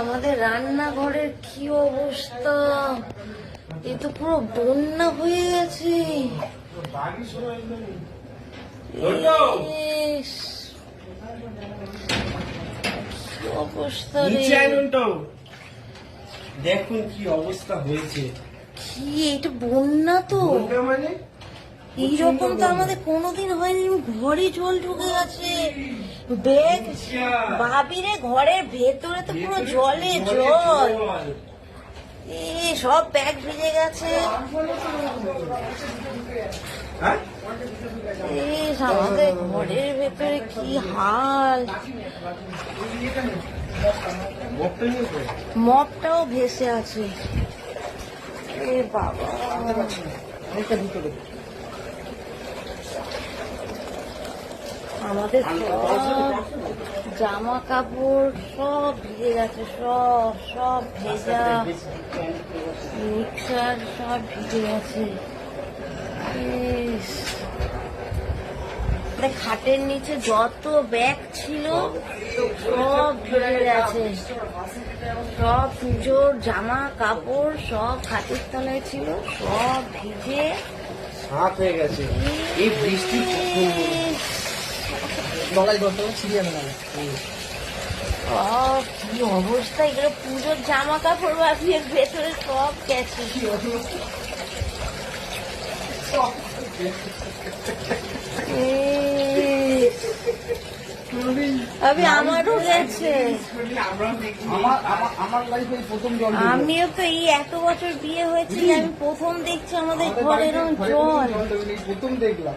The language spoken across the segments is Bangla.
আমাদের রান্নাঘরের কি অবস্থা? এ তো পুরো বন্যা হয়ে গেছে। অবস্থা দেখুন কি অবস্থা হয়েছে। কি এটা বন্যা তো? মানে? এইরকম তো আমাদের কোনোদিন হয়নি। ঘরে জল ঢুকে গেছে। ব্যাগ। ভাবিরে ঘরের ভেতরে তো পুরো জলে জল। এ সব ব্যাগ ভিজে গেছে। হ্যাঁ? আমাদের ঘরের ভেতরে কি হাল। মপটাও ভেসে আছে। এ বাবা। আমাদের সব জামা কাপড় সব ভিজে গেছে সব সব ভেজা। মিক্সার সব ভিজে গেছে। খাটের নিচে যত ব্যাগ ছিল সব ভিজে গেছে। সব পুজোর জামা কাপড় সব খাটের তলায় ছিল সব ভিজে। সাত হয়ে গেছে। এই বৃষ্টি গলায় ধরতে হবে ছিঁড়ে আনা কি অবস্থা? এগুলো পুজোর জামা কাপড় বাঁধিয়ে ভেতরে সব গেছে। আমি আমারও গেছে। আমার আমার আমার লাইফে প্রথম জল ঢুকলো। আমিও তো এই এত বছর বিয়ে হয়েছে আমি প্রথম দেখছি আমাদের আমাদের ঘরে বাড়িতে এরকম ঘরে জল। প্রথম দেখলাম।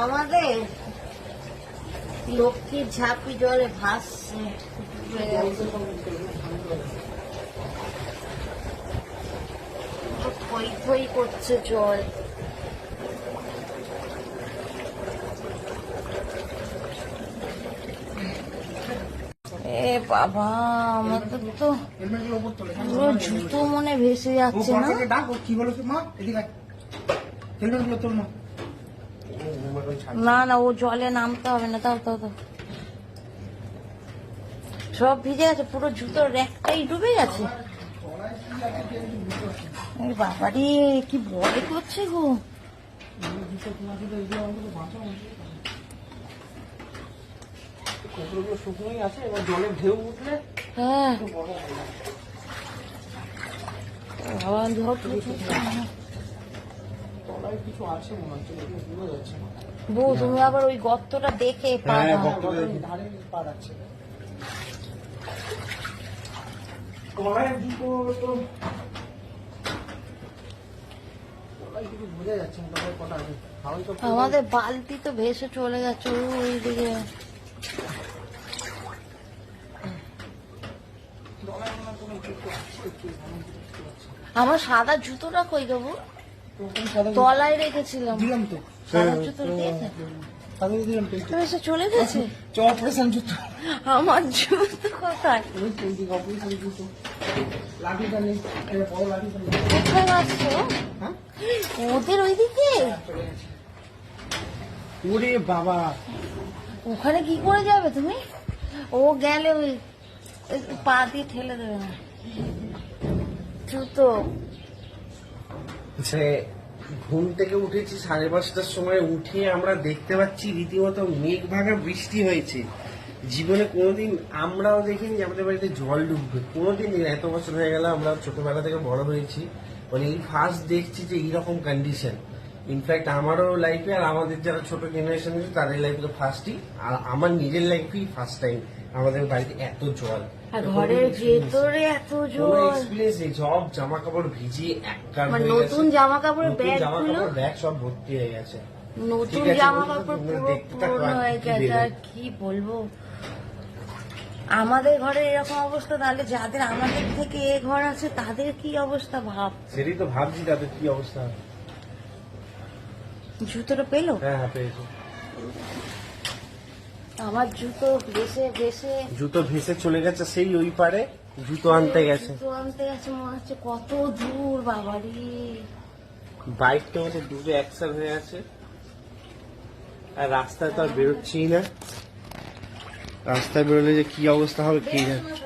আমাদের লক্ষ্মীর ঝাঁপি জলে ভাসছে। করছে জল। বাবা, আমাদের তো জুতো মনে ভেসে যাচ্ছে না? কি বলো মা? এদিকে না না, ও জলে নামতে হবে না তাও তাও সব ভিজে গেছে, পুরো জুতোর র্যাকটাই ডুবে গেছে। বাবারে, কি ভয় করছে গো? শুকনোই আছে এবার জলের ঢেউ উঠলে হ্যাঁ। বাবা, ঝড় তুলেছে। তলায় কিছু আছে মনে হচ্ছে? কিন্তু বোঝা যাচ্ছে না বউ তুমি আবার ওই গর্তটা দেখে পা হ্যাঁ, দাও। ধারে পা রাখছে তলায় দুটো তো তলায় কিছু বোঝা যাচ্ছে না তলায় কটা আছে হাওয়াই তো পুরো- আমাদের বালতি তো ভেসে চলে গেছে ওইদিকে মনে হয় কোনো কিছু আছে, কি আমার সাদা জুতোটা কই দেবো তলায় রেখেছিলাম। দিলাম তো। তো তো। এসে চলে গেছে? অপারেশন জুতো। আমার জুতো কোথায়? ওই তো ওইদিকে অপারেশন জুতো। লাঠিটা নেই বড় লাঠিটা নেই কোথায় আসছো হ্যাঁ? ওদের ওরে বাবা। ওখানে কি করে যাবে তুমি? ও গেলে ওই ওই পা দিয়ে ঠেলে দেবে না। জুতো। সে ঘুম থেকে উঠেছি, সাড়ে পাঁচটার সময় উঠে আমরা দেখতে পাচ্ছি রীতিমতো মেঘ ভাঙা বৃষ্টি হয়েছে। জীবনে কোনোদিন আমরাও দেখিনি যে আমাদের বাড়িতে জল ঢুকবে কোনোদিন এত বছর হয়ে গেল, আমরা ছোটবেলা থেকে বড় হয়েছি। মানে এই ফার্স্ট দেখছি যে এইরকম কন্ডিশন ইনফ্যাক্ট আমারও লাইফে আর আমাদের যারা ছোট জেনারেশন আছে তাদের লাইফে তো ফার্স্টই আর আমার নিজের লাইফেই ফার্স্ট টাইম আমাদের বাড়িতে এত জল। ঘরের ভেতরে এত জল। এক্সপিরিয়েন্স নেই সব জামা কাপড় ভিজিয়ে একার মানে নতুন জামা কাপড়ের ব্যাগ জামা কাপড় ব্যাগ সব ভর্তি হয়ে গেছে। নতুন জামা কাপড় পুরো দেখতে থাকো পুরনো আর হয়ে গেছে। আর কি বলব? আমাদের ঘরে এরকম অবস্থা তাহলে যাদের আমাদের থেকে এ ঘর আছে তাদের কি অবস্থা ভাব? সেটাই তো ভাবছি তাদের কি অবস্থা। জুতোটা পেল? হ্যাঁ হ্যাঁ পেয়েছি। আমার জুতো ভেসে ভেসে। জুতো ভেসে চলে গেছে সেই ওই পারে জুতো আনতে গেছে। জুতো আনতে গেছে মনে হচ্ছে কত দূর বাবারি। বাইকটা আমাদের ডুবে একসার হয়ে আছে। আর রাস্তায় তো আর বেরোচ্ছি না। রাস্তায় বেরোলে যে কি অবস্থা হবে কি জানে?